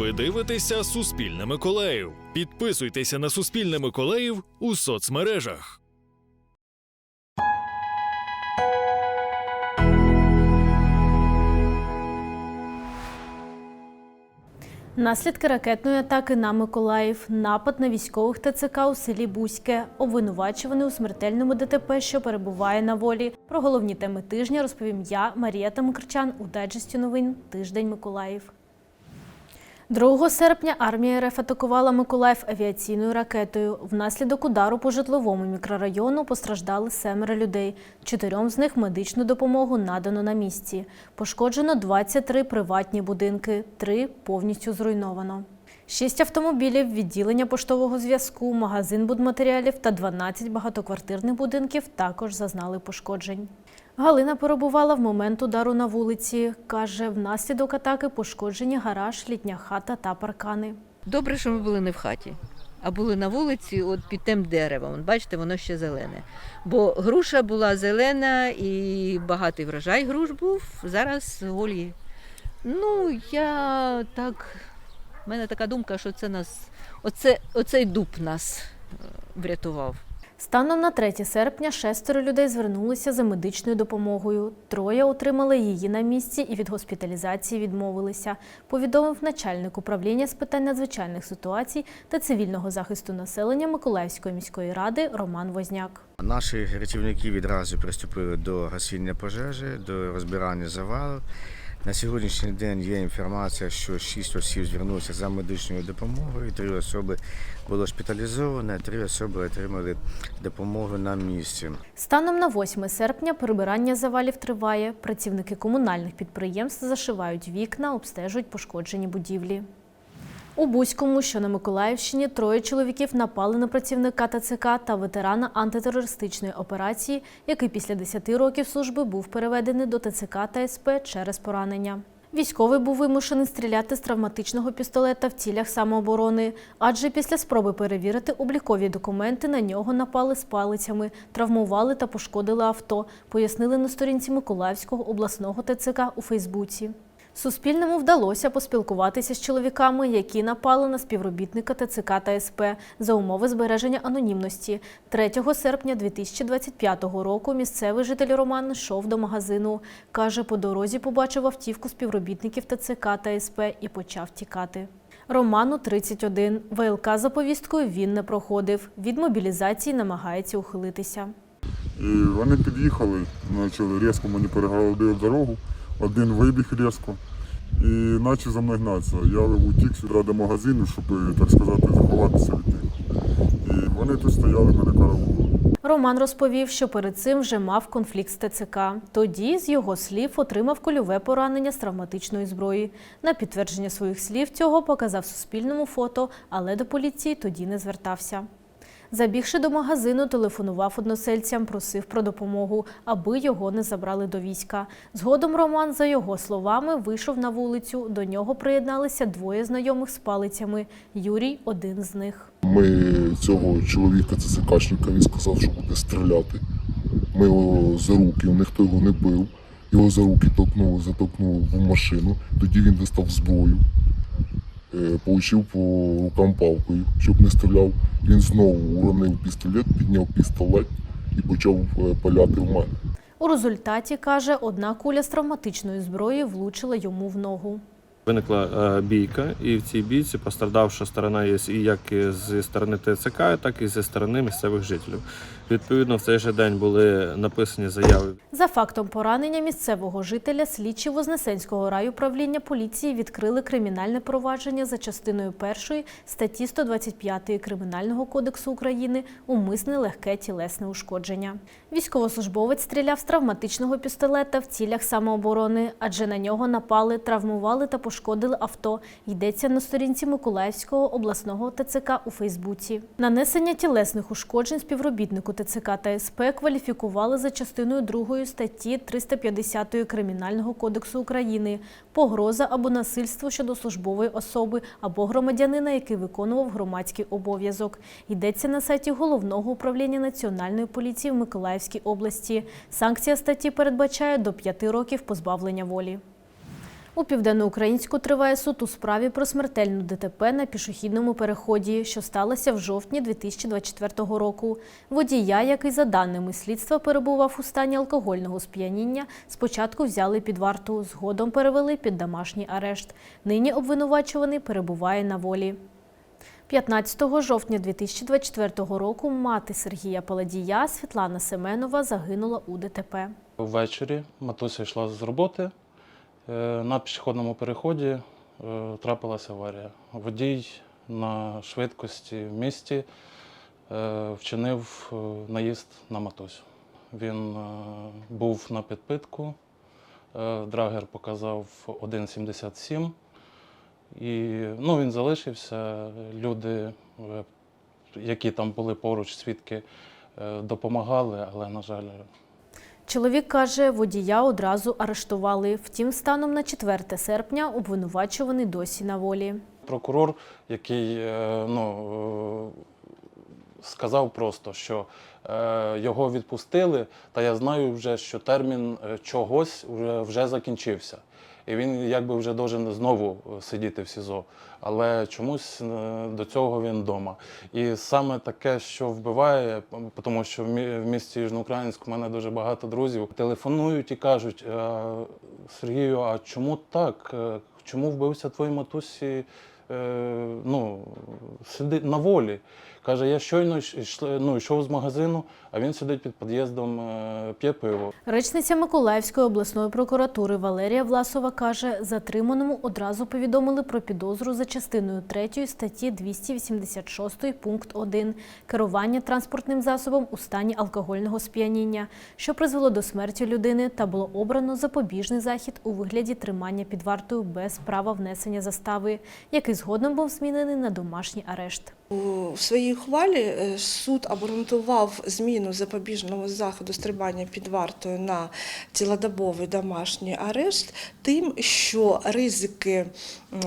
Ви дивитеся Суспільне Миколаїв. Підписуйтеся на Суспільне Миколаїв у соцмережах. Наслідки ракетної атаки на Миколаїв, напад на військових ТЦК у селі Бузьке, обвинувачуваний у смертельному ДТП, що перебуває на волі. Про головні теми тижня розповім я, Марія Тамикрчан, у дайджесті новин Тиждень Миколаїв. 2 серпня армія РФ атакувала Миколаїв авіаційною ракетою. Внаслідок удару по житловому мікрорайону постраждали семеро людей. Чотирьом з них медичну допомогу надано на місці. Пошкоджено 23 приватні будинки, три повністю зруйновано. Шість автомобілів, відділення поштового зв'язку, магазин будматеріалів та 12 багатоквартирних будинків також зазнали пошкоджень. Галина перебувала в момент удару на вулиці. Каже, внаслідок атаки пошкоджені гараж, літня хата та паркани. Добре, що ми були не в хаті, а були на вулиці, от під тим деревом. Бачите, воно ще зелене. Бо груша була зелена і багатий врожай груш був, зараз голі. Ну, я так. У мене така думка, що це нас, оце, оцей дуб нас е, врятував. Станом на 3 серпня шестеро людей звернулися за медичною допомогою. Троє отримали її на місці і від госпіталізації відмовилися, повідомив начальник управління з питань надзвичайних ситуацій та цивільного захисту населення Миколаївської міської ради Роман Возняк. Наші рятівники відразу приступили до гасіння пожежі, до розбирання завалів. На сьогоднішній день є інформація, що шість осіб звернулися за медичною допомогою, три особи було шпіталізовано, три особи отримали допомогу на місці. Станом на 8 серпня прибирання завалів триває. Працівники комунальних підприємств зашивають вікна, обстежують пошкоджені будівлі. У Бузькому, що на Миколаївщині, троє чоловіків напали на працівника ТЦК та ветерана антитерористичної операції, який після 10 років служби був переведений до ТЦК та СП через поранення. Військовий був вимушений стріляти з травматичного пістолета в цілях самооборони, адже після спроби перевірити облікові документи на нього напали з палицями, травмували та пошкодили авто, пояснили на сторінці Миколаївського обласного ТЦК у Фейсбуці. Суспільному вдалося поспілкуватися з чоловіками, які напали на співробітника ТЦК та СП за умови збереження анонімності. 3 серпня 2025 року місцевий житель Роман йшов до магазину. Каже, по дорозі побачив автівку співробітників ТЦК та СП і почав тікати. Роману 31. ВЛК за повісткою він не проходив. Від мобілізації намагається ухилитися. І вони під'їхали, почали різко мені перегородили дорогу, один вибіг різко і почав за мною гнатися. Я утік сюди до магазину, щоб, так сказати, заховатися від них. І вони тут стояли, мене караулили. Роман розповів, що перед цим вже мав конфлікт з ТЦК. Тоді, з його слів, отримав кульове поранення з травматичної зброї. На підтвердження своїх слів цього показав Суспільному фото, але до поліції тоді не звертався. Забігши до магазину, телефонував односельцям, просив про допомогу, аби його не забрали до війська. Згодом Роман, за його словами, вийшов на вулицю. До нього приєдналися двоє знайомих з палицями. Юрій один з них. Ми цього чоловіка, ЦСКшника, він сказав, що буде стріляти. Ми його за руки, ніхто його не бив. Його за руки толкнули, затолкнули в машину. Тоді він достав зброю, получив по рукам палкою, щоб не стріляв. Він знову уронив пістолет, підняв пістолет і почав е, паляти в мене. У результаті, каже, одна куля з травматичної зброї влучила йому в ногу. Виникла е, бійка, і в цій бійці пострадавша сторона є і як зі сторони ТЦК, так і зі сторони місцевих жителів. Відповідно, в цей же день були написані заяви За фактом поранення місцевого жителя слідчі Вознесенського райуправління поліції відкрили кримінальне провадження за частиною першої статті 125 Кримінального кодексу України умисне легке тілесне ушкодження. Військовослужбовець стріляв з травматичного пістолета в цілях самооборони, адже на нього напали, травмували та пошкодили авто. Йдеться на сторінці Миколаївського обласного ТЦК у Фейсбуці. Нанесення тілесних ушкоджень співробітнику ТЦК та СП кваліфікували за частиною 2 статті 350 Кримінального кодексу України погроза або насильство щодо службової особи або громадянина, який виконував громадський обов'язок. Йдеться на сайті головного управління національної поліції в Миколаївській області. Санкція статті передбачає до 5 років позбавлення волі. У південноукраїнську триває суд у справі про смертельну ДТП на пішохідному переході, що сталося в жовтні 2024 року. Водія, який за даними слідства перебував у стані алкогольного сп'яніння, спочатку взяли під варту, згодом перевели під домашній арешт. Нині обвинувачуваний перебуває на волі. 15 жовтня 2024 року мати Сергія Паладія Світлана Семенова загинула у ДТП. Ввечері матуся йшла з роботи. Е, На пішохідному переході е, трапилася аварія. Водій на швидкості в місті е, вчинив наїзд на матусю. Він був на підпитку, драгер показав 1,77. І ну, він залишився. Люди, які там були поруч, свідки, допомагали, але, на жаль, Чоловік каже, водія одразу арештували. Втім, станом на 4 серпня обвинувачуваний досі на волі. прокурор, який е, ну, е, сказав просто, що е, його відпустили, та я знаю вже, що термін чогось вже закінчився. І він якби вже должен знову е, сидіти в СІЗО. Але чомусь е, до цього він вдома. І саме таке, що вбиває, тому що в місті Южноукраїнськ у мене дуже багато друзів телефонують і кажуть: «Е, Сергію, а чому так? Е, Чому вбився твоїй матусі? Е, ну, сидить на волі. Каже, я щойно йш- ну, йшов з магазину, а він сидить під під'їздом, е, п'є пиво. Речниця Миколаївської обласної прокуратури Валерія Власова каже, затриманому одразу повідомили про підозру за частиною 3 статті 286 пункт 1 керування транспортним засобом у стані алкогольного сп'яніння, що призвело до смерті людини та було обрано запобіжний захід у вигляді тримання під вартою без права внесення застави, який згодом був змінений на домашній арешт. У своїй ухвалі е, суд обґрунтував зміну запобіжного заходу стримання під вартою на цілодобовий домашній арешт тим, що ризики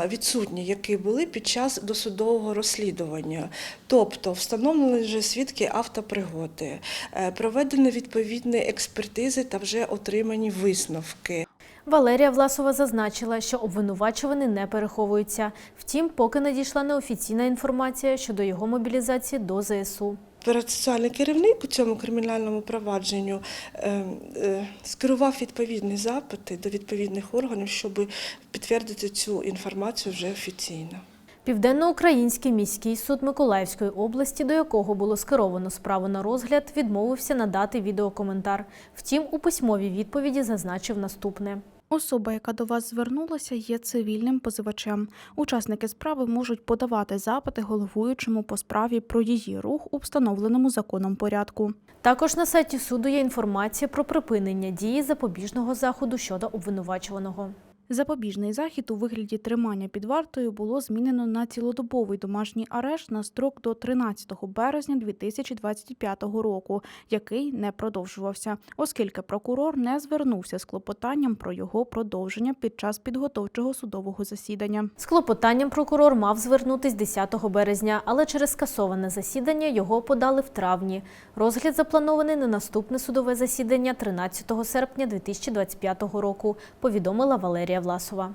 відсутні, які були під час досудового розслідування, тобто встановлені вже свідки автопригоди, е, проведені відповідні експертизи та вже отримані висновки. Валерія Власова зазначила, що обвинувачуваний не переховується. Втім, поки надійшла неофіційна інформація щодо його мобілізації до ЗСУ. Процесуальний керівник у цьому кримінальному провадженню е, е, скерував відповідні запити до відповідних органів, щоб підтвердити цю інформацію вже офіційно. Південноукраїнський міський суд Миколаївської області, до якого було скеровано справу на розгляд, відмовився надати відеокоментар. Втім, у письмовій відповіді зазначив наступне. Особа, яка до вас звернулася, є цивільним позивачем. Учасники справи можуть подавати запити головуючому по справі про її рух у встановленому законом порядку. Також на сайті суду є інформація про припинення дії запобіжного заходу щодо обвинувачуваного. Запобіжний захід у вигляді тримання під вартою було змінено на цілодобовий домашній арешт на строк до 13 березня 2025 року, який не продовжувався, оскільки прокурор не звернувся з клопотанням про його продовження під час підготовчого судового засідання. З клопотанням прокурор мав звернутись 10 березня, але через скасоване засідання його подали в травні. Розгляд запланований на наступне судове засідання 13 серпня 2025 року, повідомила Валерія Власова.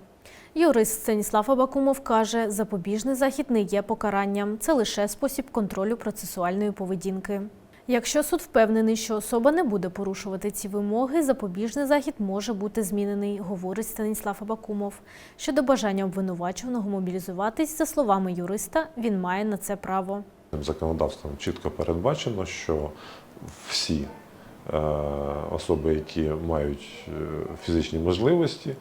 Юрист Станіслав Абакумов каже, запобіжний захід не є покаранням, це лише спосіб контролю процесуальної поведінки. Якщо суд впевнений, що особа не буде порушувати ці вимоги, запобіжний захід може бути змінений, говорить Станіслав Абакумов. Щодо бажання обвинуваченого мобілізуватись, за словами юриста, він має на це право. Законодавством чітко передбачено, що всі е, особи, які мають е, фізичні можливості,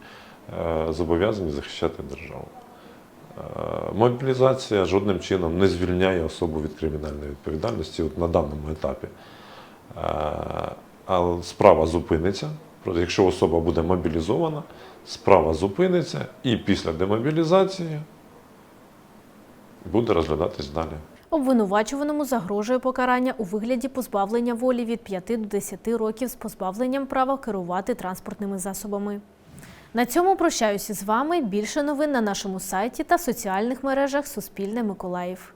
зобов'язані захищати державу. Е, Мобілізація жодним чином не звільняє особу від кримінальної відповідальності от на даному етапі. Е, Але справа зупиниться. Якщо особа буде мобілізована, справа зупиниться і після демобілізації буде розглядатись далі. Обвинувачуваному загрожує покарання у вигляді позбавлення волі від 5 до 10 років з позбавленням права керувати транспортними засобами. На цьому прощаюся з вами. Більше новин на нашому сайті та соціальних мережах Суспільне Миколаїв.